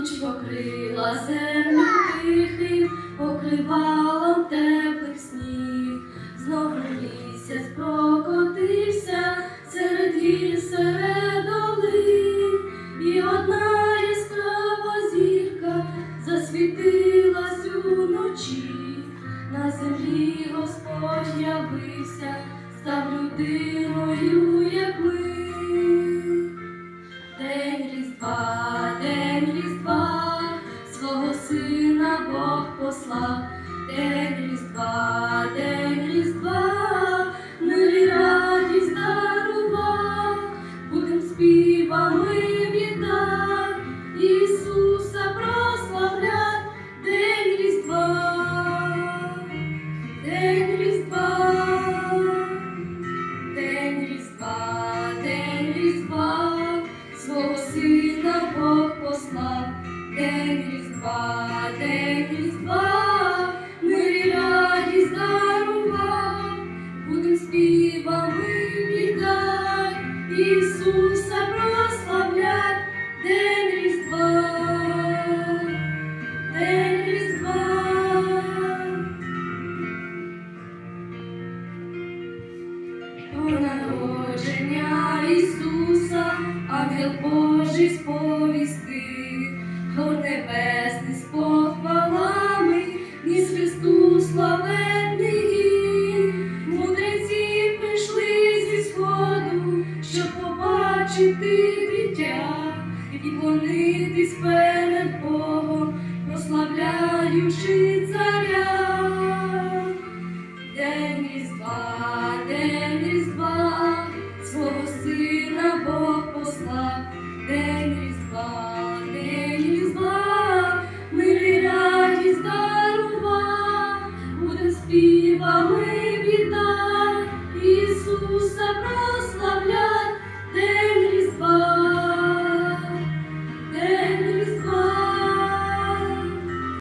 Укрила землю тихим, покривалом теплих сніг, знову місяць прокотився серед гір, серед долин, і одна яскрава зірка засвітилась уночі, на землі Господь явився, став людиною, як ми. Бог послав. День різдва, день різдва, милі радість дарував, будем співами вітать, Ісуса прославлять. День різдва, день різдва, день різдва, день різдва, свого сина Бог послав. День Різдва, день Різдва, мир і радість дарував, будем співами вітать, Ісуса прославлять, день Різдва, день Різдва. По народження Ісуса, ангел Божий сповісти. до небесний з похвалами, ніс Христу славетний гір. прийшли зі сходу, щоб побачити дитя і поклонитись.